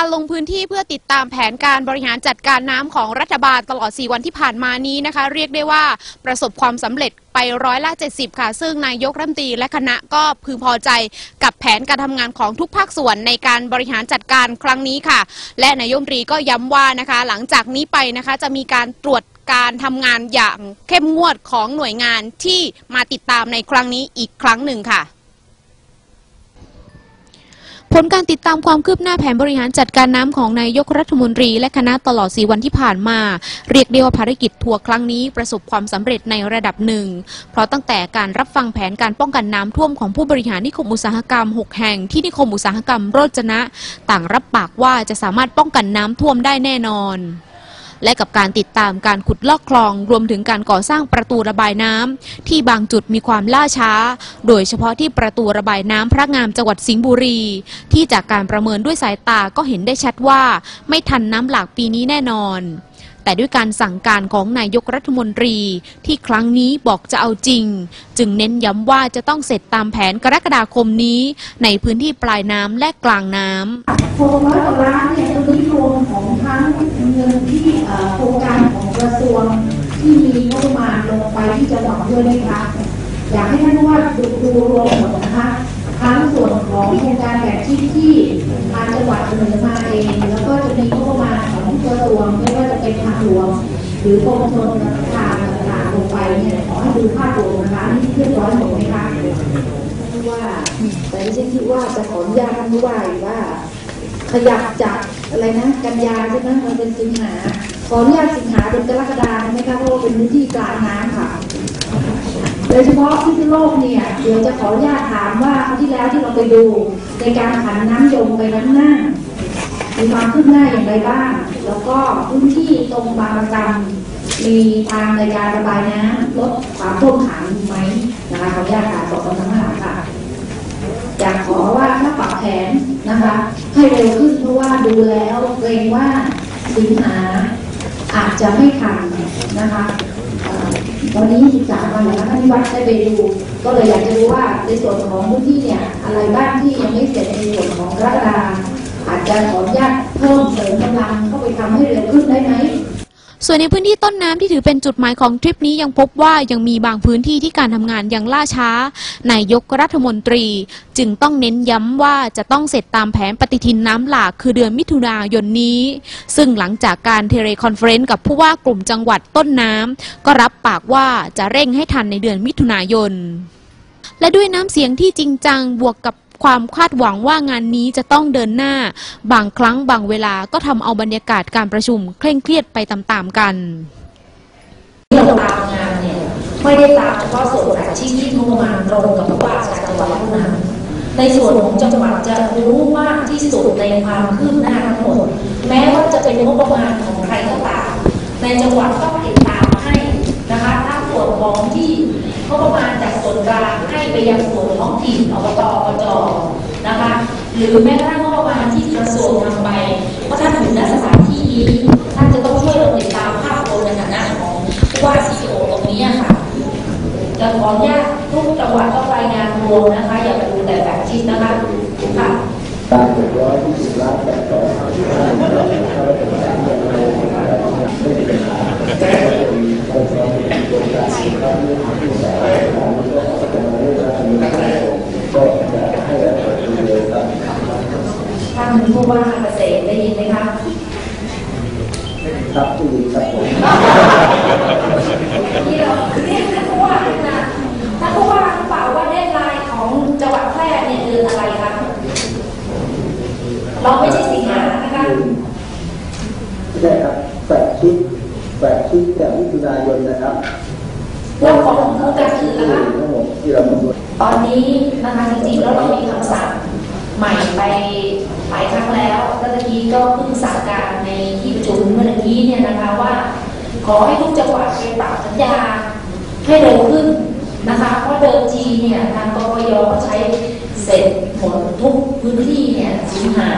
การลงพื้นที่เพื่อติดตามแผนการบริหารจัดการน้ำของรัฐบาลตลอด 4 วันที่ผ่านมานี้นะคะ เรียกได้ว่าประสบความสำเร็จไปร้อยละ 70 ค่ะ ซึ่งนายกรัฐมนตรีและคณะก็พึงพอใจกับแผนการทำงานของทุกภาคส่วนในการบริหารจัดการครั้งนี้ค่ะ และนายกรัฐมนตรีก็ย้ำว่านะคะ หลังจากนี้ไปนะคะจะมีการตรวจการทำงานอย่างเข้มงวดของหน่วยงานที่มาติดตามในครั้งนี้อีกครั้งหนึ่งค่ะ ลการติดตามความคืบหน้าแผนบริหารจัดการน้ำของนายกรัฐมนตรีและคณะตลอด 4 วันที่ผ่านมา เรียกได้ว่าภารกิจทัวร์ครั้งนี้ประสบความสำเร็จในระดับหนึ่ง เพราะตั้งแต่การรับฟังแผนการป้องกันน้ำท่วมของผู้บริหารนิคมอุตสาหกรรม 6 แห่งที่นิคมอุตสาหกรรมโรจนะ ต่างรับปากว่าจะสามารถป้องกันน้ำท่วมได้แน่นอน และกับการติดตามการขุดลอกคลองรวมถึงการก่อสร้างประตูระบายน้ำที่บางจุดมีความล่าช้า โดยเฉพาะที่ประตูระบายน้ำพระงามจังหวัดสิงห์บุรี ที่จากการประเมินด้วยสายตาก็เห็นได้ชัดว่า ไม่ทันน้ำหลากปีนี้แน่นอนแต่ด้วยการสั่งการของนายกรัฐมนตรีที่ครั้งนี้บอกจะเอาจริง จึงเน้นย้ำว่าจะต้องเสร็จตามแผนกรกฎาคมนี้ ในพื้นที่ปลายน้ำและกลางน้ำหกร้อยกว่าล้านเนี่ยตรงนี้รวมของทั้งเงินที่ กระทรวงที่มีงบประมาณลงไปที่จังหวัดด้วยนะคะอยากให้ท่านผู้ว่าดูดูรวมหมดนะคะทั้งส่วนของโครงการแบบที่ที่ทางจังหวัดเสนอมาเอง แล้วก็จะมีงบประมาณของกระทรวงไม่ว่าจะเป็นทางหลวงหรือกรมชลประทานต่างๆลงไปเนี่ยขอให้ดูภาพรวมนะคะนี่เรียบร้อยหมดไหมคะว่าแต่ไม่ใช่คิดว่าจะขออนุญาตท่านผู้ว่าว่า ขยับจากอะไรนะ กันยาใช่ไหมมันเป็นสิงหา ขออนุญาตสิงหาเป็นกรกฎาใช่ไหมคะเพราะว่าเป็นพื้นที่กลางน้ำค่ะ โดยเฉพาะพิษณุโลกเนี่ยเดี๋ยวจะขออนุญาตถามว่าคราวที่แล้วที่เราไปดูในการผันน้ำยมไปน้ำหน้ามีความคืบหน้าอย่างไรบ้าง แล้วก็พื้นที่ตรงบางระกำมีทางในการระบายน้ำลดความท่วมขังไหมนะคะขออนุญาตถามสองคำถามข้งหลังค่ะอยากขอว่าถ้าปรับแผนนะคะ ให้เร็วขึ้นเพราะว่าดูแล้วเกรงว่าสิงหา อาจจะไม่ทันนะคะวันนี้ 13 วันแล้วท่านวัดได้ไปดู ก็เลยอยากจะรู้ว่าในส่วนของพื้นที่เนี่ยอะไรบ้างที่ยังไม่เสร็จในส่วนของกรกฎาอาจจะขออนุญาตเพิ่มเสริมกำลังเข้าไปทำให้เร็วขึ้นได้ไหม ส่วนในพื้นที่ต้นน้ำที่ถือเป็นจุดหมายของทริปนี้ยังพบว่ายังมีบางพื้นที่ที่การทำงานยังล่าช้านายกรัฐมนตรี จึงต้องเน้นย้ำว่าจะต้องเสร็จตามแผนปฏิทินน้ำหลากคือเดือนมิถุนายนนี้ ซึ่งหลังจากการเทเลคอนเฟรนซ์กับผู้ว่ากลุ่มจังหวัดต้นน้ำก็รับปากว่าจะเร่งให้ทันในเดือนมิถุนายน และด้วยน้ำเสียงที่จริงจังบวกกับ ความคาดหวังว่างานนี้จะต้องเดินหน้า บางครั้งบางเวลาก็ทำเอาบรรยากาศการประชุมเคร่งเครียดไปตามๆกันที่เราตามงานเนี่ยไม่ได้ตามเฉพาะส่วนอาชีพที่งบประมาณตรงกับผู้ว่าราชการจังหวัดเท่านั้น ในส่วนของจังหวัดจะรู้มากที่สุดในความคืบหน้าทั้งหมด แม้ว่าจะเป็นงบประมาณของใครก็ตามในจังหวัดต้องติดตามให้นะคะถ้าส่วน ของที่เขาประมาณจากส่วนกลางให้ไปยังส่วนท้องถิ่นอบตอบจนะคะหรือแม้กระทั่งงบประมาณที่กระทรวงทำไปเพราะท่านอยู่ณสถานที่นี้ท่านจะต้องช่วยลงติดตามภาพรวมในฐานะของว่าซีโอตรงนี้ค่ะจะขออนุญาตทุกจังหวัดต้องรายงานรวมนะคะ อย่าไปดูแต่แบบชิ้นนะคะค่ะ ได้หกร้อยยี่สิบล้านแปดร้อยสามสิบห้าล้านถ้าเราเป็นการเงินเราไม่ได้เป็นปัญหาแต่เป็นโครงการโครงการครับเรื่องที่สามของมันก็พัฒนาเรื่องการเงินก็จะให้เราดูเร็วครับ ท่านผู้ว่าเกษตรได้ยินไหมคะครับที่ดีครับผมที่เราเรียกท่านผู้ว่านะท่านผู้ว่ารู้เปล่าว่าเดดไลน์ของจังหวัดแพร่เนี่ยคืออะไรคะเราไม่ใช่สิงหานะคะใช่ครับแปดชิ้แปดชิ้นจากมิถุนายนนะครับเราของโครงการอื่นะคะทั้งหมดที่เรากำหนดตอนนี้นะคะจริงๆแล้วเรามีคำสั่งใหม่ไป หลายครั้งแล้วแล้วเมื่อกี้ก็เพิ่งสั่งการในที่ประชุมเมื่อกี้เนี่ยนะคะว่า ขอให้ทุกจังหวัดไปปรับสัญญาให้เร็วขึ้นนะคะเพราะเดิมทีเนี่ยทางกกยก็ใช้เสร็จหมดทุกพื้นที่เนี่ยสิงหา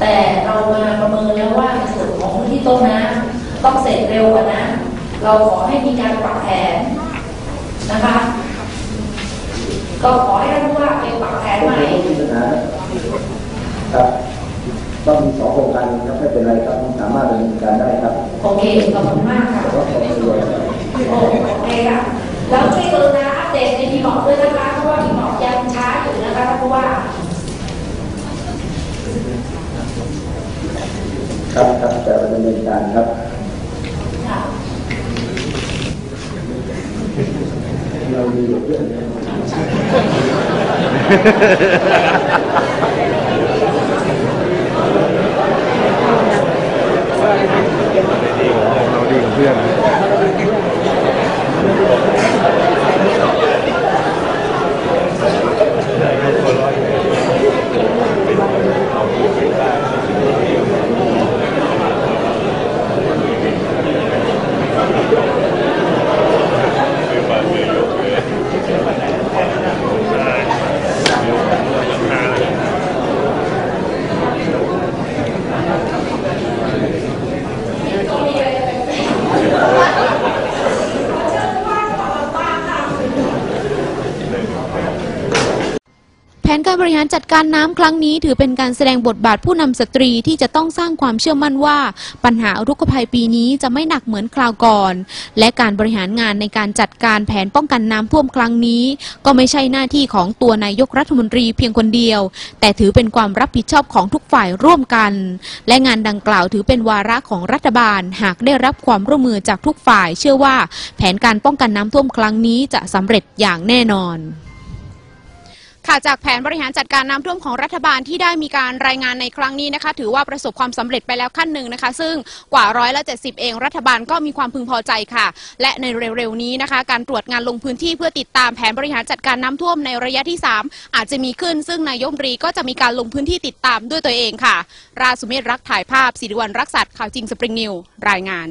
แต่เรามาประเมินแล้วว่าในส่วนของพื้นที่ต้นน้ำต้องเสร็จเร็วกว่านั้นเราขอให้มีการปรับแผนนะคะ ก็ขอให้รับแผนใหม่ ไม่มีปัญหา ครับต้องมีสองโครงไม่เป็นไรครับสามารถดำเนินการได้ครับ โอเคขอบคุณมากค่ะขอขอบคุณด้วยครับโอ้โอเคค่ะแล้วช่วยกรุณาอัปเดตในพีบอกด้วยนะคะเพราะว่าพีบอกยังช้าอยู่นะคะเพราะว่าครับครับจะดำเนินการครับค่ะเรามีอยู่เยอะเลยเราดีกับเพื่อน แผน การน้ำครั้งนี้ถือเป็นการแสดงบทบาทผู้นำสตรีที่จะต้องสร้างความเชื่อมั่นว่า ปัญหาอุทกภัยปีนี้จะไม่หนักเหมือนคราวก่อน และการบริหารงานในการจัดการแผนป้องกันน้ำท่วมครั้งนี้ ก็ไม่ใช่หน้าที่ของตัวนายกรัฐมนตรีเพียงคนเดียว แต่ถือเป็นความรับผิดชอบของทุกฝ่ายร่วมกัน และงานดังกล่าวถือเป็นวาระของรัฐบาล หากได้รับความร่วมมือจากทุกฝ่าย เชื่อว่า แผนการป้องกันน้ำท่วมครั้งนี้จะสำเร็จอย่างแน่นอน ค่ะจากแผนบริหารจัดการน้ำท่วมของรัฐบาลที่ได้มีการรายงานในครั้งนี้นะคะ ถือว่าประสบความสำเร็จไปแล้วขั้นหนึ่งนะคะ ซึ่งกว่าร้อยละเจ็ดสิบเองรัฐบาลก็มีความพึงพอใจค่ะ และในเร็วๆนี้นะคะ การตรวจงานลงพื้นที่เพื่อติดตามแผนบริหารจัดการน้ำท่วมในระยะที่ 3 อาจจะมีขึ้น ซึ่งนายกรัฐมนตรีก็จะมีการลงพื้นที่ติดตามด้วยตัวเองค่ะ ราสุเมธรักถ่ายภาพสิริวัณรักษัตข่าวจริงสปริงนิวรายงาน